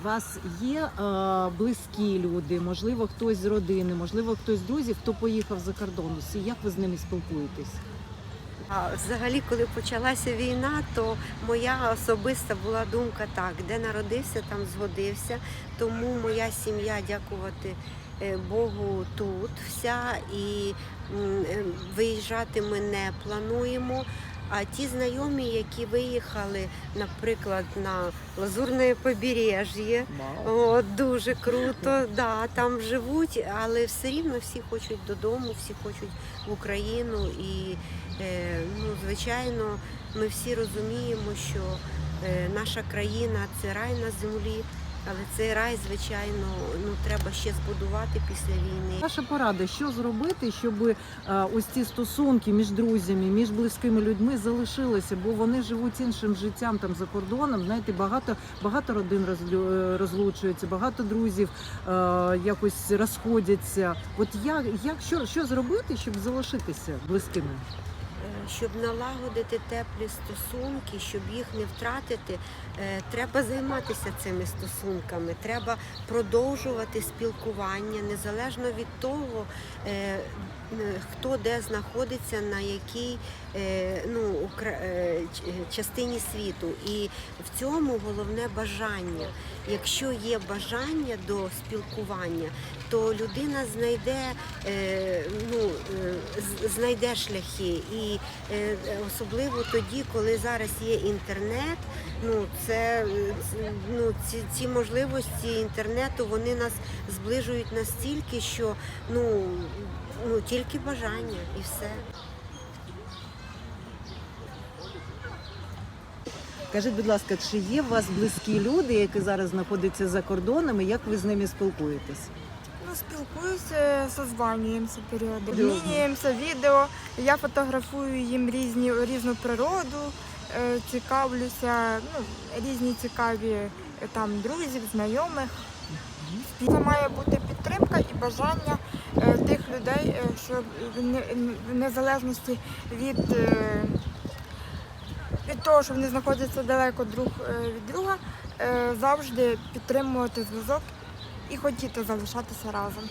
У вас є е, близькі люди, можливо, хтось з родини, можливо, хтось з друзів, хто поїхав за кордон. І як ви з ними спілкуєтесь? А взагалі, коли почалася війна, то моя особиста була думка так, де народився, там згодився. Тому моя сім'я, дякувати е, Богу, тут вся і е, виїжджати ми не плануємо. А ті знайомі, які виїхали, наприклад, на Лазурне побережжя, дуже круто, да, там живуть, але все рівно всі хочуть додому, всі хочуть в Україну. І, е, ну, звичайно, ми всі розуміємо, що е, наша країна це рай на землі, але цей рай, звичайно, ну, треба ще збудувати після війни. Ваша порада, що зробити, щоб е, ось ці стосунки між друзями, між близькими людьми залишилися, бо вони живуть іншим життям там за кордоном. Знаєте, багато багато родин е, багато друзів е, якось розходяться. От як, як що, що зробити, щоб залишитися близькими? Щоб налагодити теплі стосунки, щоб їх не втратити, е, треба займатися цими стосунками. Треба продовжувати спілкування незалежно від того, е, хто де знаходиться, на якій е, ну, е, частині світу. І в цьому головне бажання. Якщо є бажання до спілкування, то людина знайде, е, ну, е, знайде шляхи. І е, особливо тоді, коли зараз є інтернет, ну це е, ну, ці, ці можливості інтернету вони нас зближують настільки, що ну, ну тільки бажання і все. Кажіть, будь ласка, чи є у вас близькі люди, які зараз знаходяться за кордоном, і як ви з ними спілкуєтесь? Ну, спілкуюся, созванюємося періодично. Добре. Обмінюємося відео. Я фотографую їм різні, різну природу, е, цікавлюся, ну, різні цікаві е, там друзів, знайомих. Це має бути підтримка і бажання тих людей, що в незалежності від, е, від того, що вони знаходяться далеко друг е, від друга, е, завжди підтримувати зв'язок і хотіти залишатися разом.